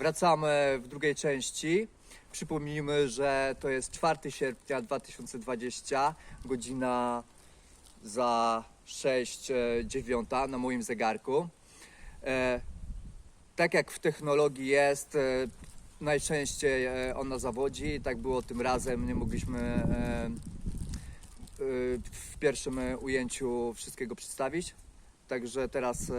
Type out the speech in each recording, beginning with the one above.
wracamy w drugiej części. Przypomnijmy, że to jest 4 sierpnia 2020, godzina za 6.09 na moim zegarku. E, tak jak w technologii jest, e, najczęściej e, ona zawodzi. Tak było tym razem. Nie mogliśmy e, e, w pierwszym e, ujęciu wszystkiego przedstawić. Także teraz e,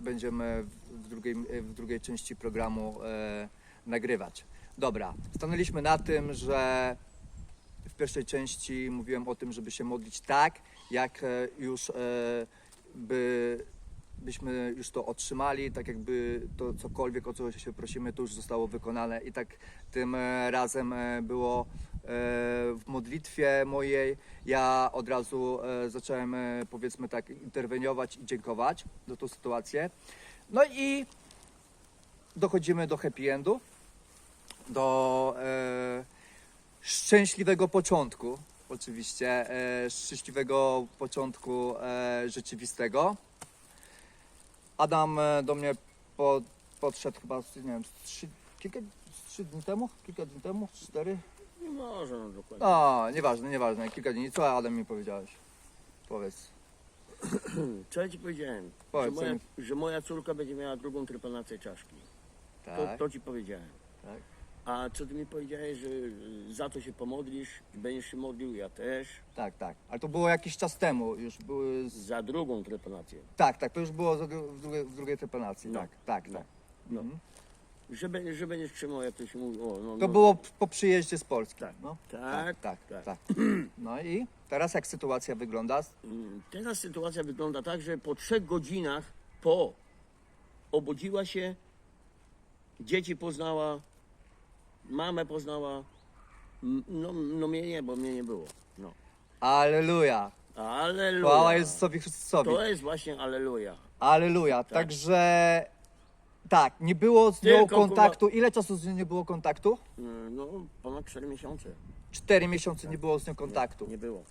będziemy w drugiej, w drugiej części programu e, nagrywać. Dobra, stanęliśmy na tym, że w pierwszej części mówiłem o tym, żeby się modlić tak, jak e, już e, by, byśmy już to otrzymali, tak jakby to cokolwiek, o co się prosimy, to już zostało wykonane. I tak tym razem było w modlitwie mojej. Ja od razu zacząłem, powiedzmy tak, interweniować i dziękować za tą sytuację. No i dochodzimy do happy endu, do e, szczęśliwego początku, oczywiście, e, szczęśliwego początku e, rzeczywistego. Adam e, do mnie po, podszedł chyba, nie wiem, trzy, kilka, trzy dni temu, kilka dni temu, cztery? Nie może, no dokładnie. No, nieważne, nieważne, kilka dni. Co Adam mi powiedziałeś? Powiedz. Co ja ci powiedziałem? Że Powiedz, moja, co że moja córka będzie miała drugą trypanację czaszki. To, Tak, to ci powiedziałem. tak. A co ty mi powiedziałeś, że y, za to się pomodlisz i będziesz się modlił, ja też. Tak, tak. Ale to było jakiś czas temu, już były... Z... Za drugą trypanację. Tak, tak, to już było w drugiej, w drugiej trepanacji, No, tak, tak, no, tak. no. Mhm. Że, będzie, że będziesz trzymał, jak to się mówi. O, no, To no. było p- po przyjeździe z Polski. Tak, no. tak, tak, tak. tak. No i teraz jak sytuacja wygląda? Mm, Teraz sytuacja wygląda tak, że po trzech godzinach po obudziła się, dzieci poznała, mamę poznała. M- No, no mnie nie, bo mnie nie było. No. Aleluja. Aleluja. Chwała Jezusowi Chrystusowi. To jest właśnie aleluja. Aleluja. Także tak, nie było z nią Tylko, kontaktu. Ile czasu z nią nie było kontaktu? Mm, No, ponad 4 miesiące. Cztery miesiące nie było z nią kontaktu. Nie było.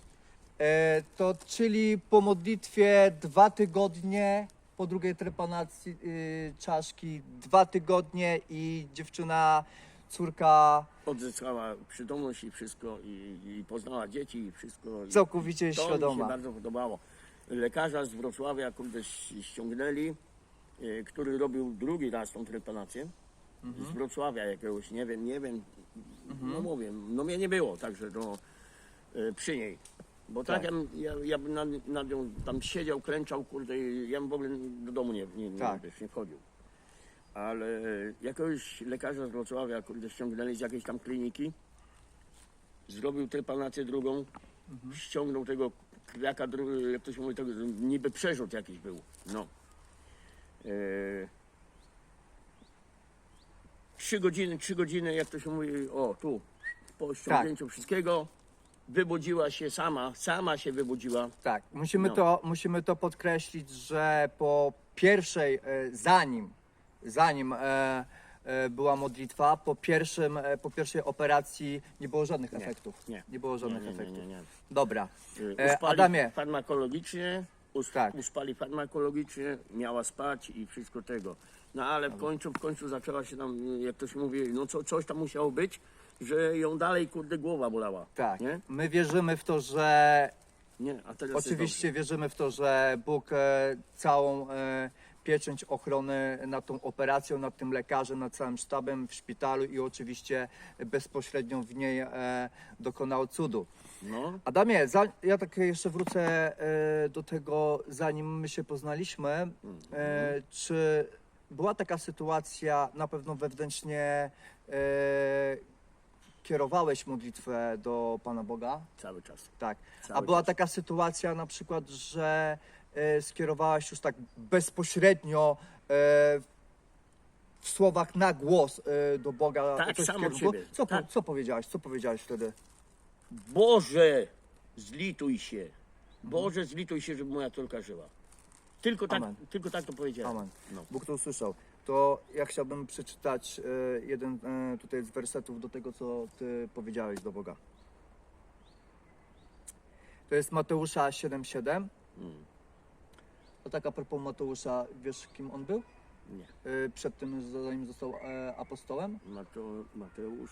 E, to czyli po modlitwie dwa tygodnie, po drugiej trepanacji y, czaszki dwa tygodnie i dziewczyna, córka Odzyskała przytomność i wszystko, i, i poznała dzieci i wszystko. I całkowicie to mi się świadoma. bardzo podobało. Lekarza z Wrocławia, kurde, ś- ściągnęli, który robił drugi raz tą trepanację. Mhm. Z Wrocławia jakiegoś, nie wiem, nie wiem. No mówię, no mnie nie było, także to y, przy niej. Bo tak, Tak. ja, ja, ja bym nad, nad nią tam siedział, klęczał, kurde, i ja bym w ogóle do domu nie, nie, nie, Tak. wiesz, nie wchodził. Ale jakiegoś lekarza z Wrocławia, kurde, ściągnęli z jakiejś tam kliniki, zrobił trepanację drugą, Mhm. ściągnął tego krwiaka, dru- jak to się mówi, tego, niby przerzut jakiś był, no. E, trzy godziny, trzy godziny, jak to się mówi, o tu, po ściągnięciu wszystkiego, wybudziła się sama, sama się wybudziła. Tak, musimy, No. to, musimy to podkreślić, że po pierwszej, e, zanim, zanim e, e, była modlitwa, po, pierwszym, e, po pierwszej operacji nie było żadnych efektów. nie. Nie było żadnych nie, nie, efektów. nie, nie. Dobra. Y, E, Uspali Adamie. farmakologicznie, Tak. uspali farmakologicznie, miała spać i wszystko tego. No ale w końcu, w końcu zaczęła się tam, jak to się mówi, no co, coś tam musiało być, że ją dalej, kurde, głowa bolała. Tak. Nie? My wierzymy w to, że Nie, a teraz jest Oczywiście wierzymy w to, że Bóg e, całą e, pieczęć ochrony nad tą operacją, nad tym lekarzem, nad całym sztabem w szpitalu i oczywiście bezpośrednio w niej e, dokonał cudu. No, Adamie, za, ja tak jeszcze wrócę e, do tego, zanim my się poznaliśmy. E, czy była taka sytuacja, na pewno wewnętrznie e, kierowałeś modlitwę do Pana Boga? cały czas. Tak. Cały A była czas. taka sytuacja na przykład, że e, skierowałaś już tak bezpośrednio e, w słowach na głos e, do Boga. Tak, coś w sam od kierunku? siebie. Co, po, Tak. co powiedziałaś? Co powiedziałaś wtedy? Boże, zlituj się. Boże, zlituj się, żeby moja córka żyła. Tylko tak, Amen. tylko tak to powiedziałem. Amen. No. Bóg to usłyszał. To ja chciałbym przeczytać e, jeden e, tutaj z wersetów do tego, co ty powiedziałeś do Boga. To jest Mateusza 7,7. Mm. A tak a propos Mateusza, wiesz kim on był? Nie. y, przed tym, zanim został e, apostołem? Mateusz.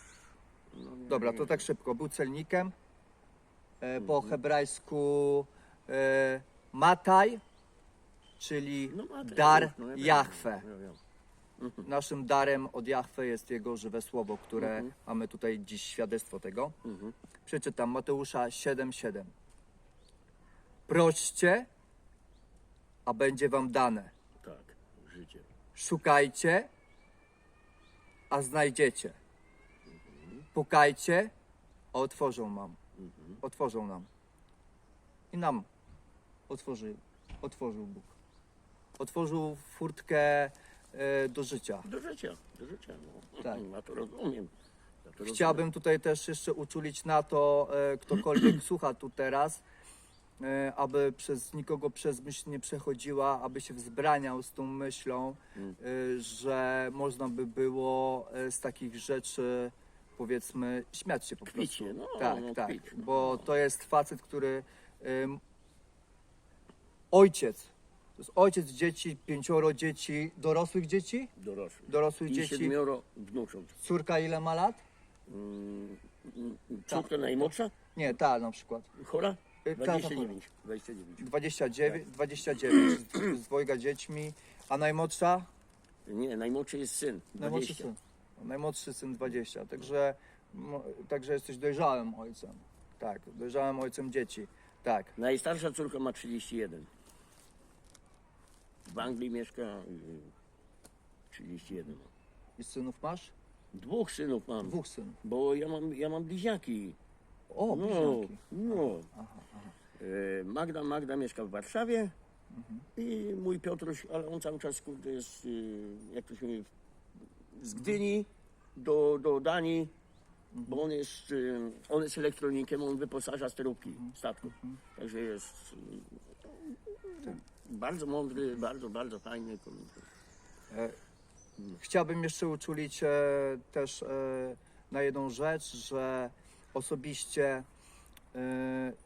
Dobra, to tak szybko. Był celnikiem. E, po Mhm. hebrajsku e, Mataj, czyli No, dar no. Jahwe. Ja wiem. Naszym darem od Jahwe jest Jego żywe słowo, które Mhm. mamy tutaj dziś świadectwo tego. Mhm. Przeczytam Mateusza 7:7. Proście, a będzie wam dane. Tak, życie. Szukajcie, a znajdziecie. Pukajcie, a otworzą wam. Mhm. Otworzą nam. I nam otworzył, otworzył Bóg. Otworzył furtkę e, do życia. Do życia, do życia. No. Tak. Ja to rozumiem. Ja to Chciałbym tutaj też jeszcze uczulić na to, e, ktokolwiek słucha tu teraz, e, aby przez nikogo przez myśl nie przechodziła, aby się wzbraniał z tą myślą, Mm. e, że można by było e, z takich rzeczy, powiedzmy, śmiać się po Kpić prostu. no, tak, no, tak, kpić, no. bo to jest facet, który em, ojciec, to jest ojciec dzieci, pięcioro dzieci, dorosłych dzieci, Dorosły. dorosłych I dzieci. siedmioro wnucząt. Córka ile ma lat? Mm, mm, Córka najmłodsza? Nie, ta na przykład. Chora? Y, ta, ta 29. 29. 29, 29 z, z dwojga dziećmi, a najmłodsza? Nie, najmłodszy jest syn. Najmłodszy 20. syn. Najmłodszy syn 20, także, także jesteś dojrzałym ojcem. Tak, dojrzałym ojcem dzieci. Tak. Najstarsza córka ma 31. W Anglii mieszka y, 31. I synów masz? Dwóch synów mam, Dwóch synów. bo ja mam, ja mam bliźniaki. O, No, bliźniaki. no. E, Magda, Magda mieszka w Warszawie i mój Piotruś, ale on cały czas kurde jest, y, jak to się mówi, z Gdyni do, do Danii, bo on jest, y, on jest elektronikiem, on wyposaża sterówki statków. Także jest y, bardzo mądry, bardzo, bardzo fajny. E, Chciałbym jeszcze uczulić e, też e, na jedną rzecz, że osobiście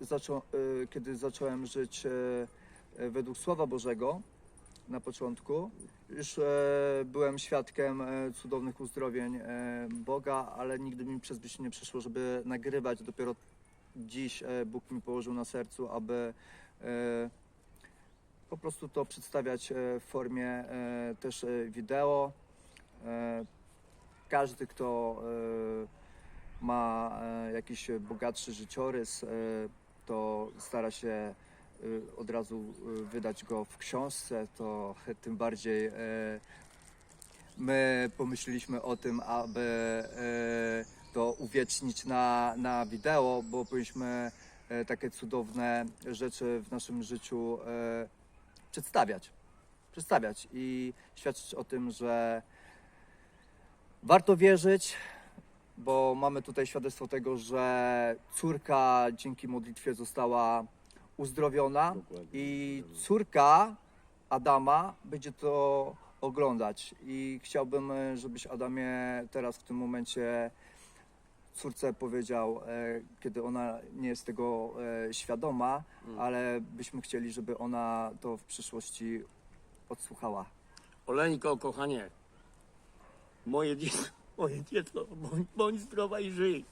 zaczą, kiedy zacząłem żyć według Słowa Bożego na początku, już e, byłem świadkiem e, cudownych uzdrowień e, Boga, ale nigdy mi przez myśl nie przyszło, żeby nagrywać. Dopiero dziś Bóg mi położył na sercu, aby po prostu to przedstawiać w formie też wideo. Każdy, kto ma jakiś bogatszy życiorys, to stara się od razu e, wydać go w książce, to tym bardziej e, my pomyśleliśmy o tym, aby e, to uwiecznić na, na wideo, bo powinniśmy e, takie cudowne rzeczy w naszym życiu przedstawiać. Przedstawiać i świadczyć o tym, że warto wierzyć, bo mamy tutaj świadectwo tego, że córka dzięki modlitwie została uzdrowiona Dokładnie. i córka Adama będzie to oglądać i chciałbym, żebyś Adamie teraz w tym momencie córce powiedział, e, kiedy ona nie jest tego e, świadoma, ale byśmy chcieli, żeby ona to w przyszłości odsłuchała. Oleńko, kochanie, moje dziecko, moje dziecko, bądź, bądź zdrowa i żyj.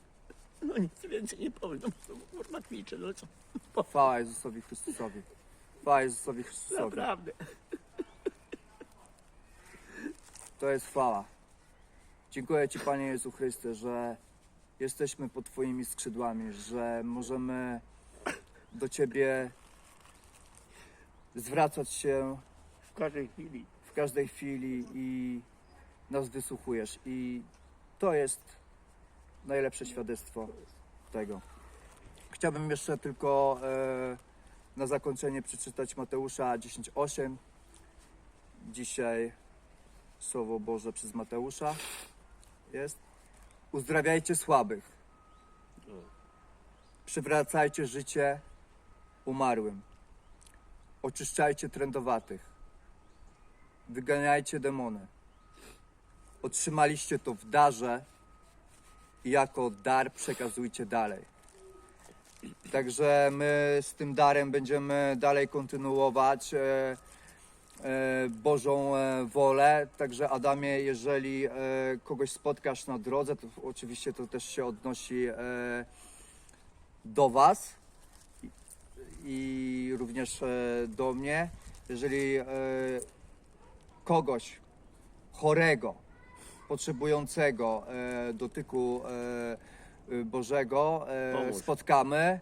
No nic więcej nie powiem, no to kurwa kwiczę, no co, Chwała Jezusowi Chrystusowi. Chwała Jezusowi Chrystusowi. naprawdę. To jest chwała. Dziękuję Ci, Panie Jezu Chryste, że jesteśmy pod Twoimi skrzydłami, że możemy do Ciebie zwracać się W każdej chwili. w każdej chwili i nas wysłuchujesz. I to jest najlepsze świadectwo tego. Chciałbym jeszcze tylko e, na zakończenie przeczytać Mateusza 10:8. Dzisiaj Słowo Boże przez Mateusza jest. Uzdrawiajcie słabych. Przywracajcie życie umarłym. Oczyszczajcie trędowatych. Wyganiajcie demony. Otrzymaliście to w darze jako dar przekazujcie dalej. Także my z tym darem będziemy dalej kontynuować. E, e, Bożą e, wolę. Także Adamie, jeżeli kogoś spotkasz na drodze, to oczywiście to też się odnosi do Was i, również do mnie. Jeżeli kogoś chorego, potrzebującego e, dotyku e, Bożego e, spotkamy,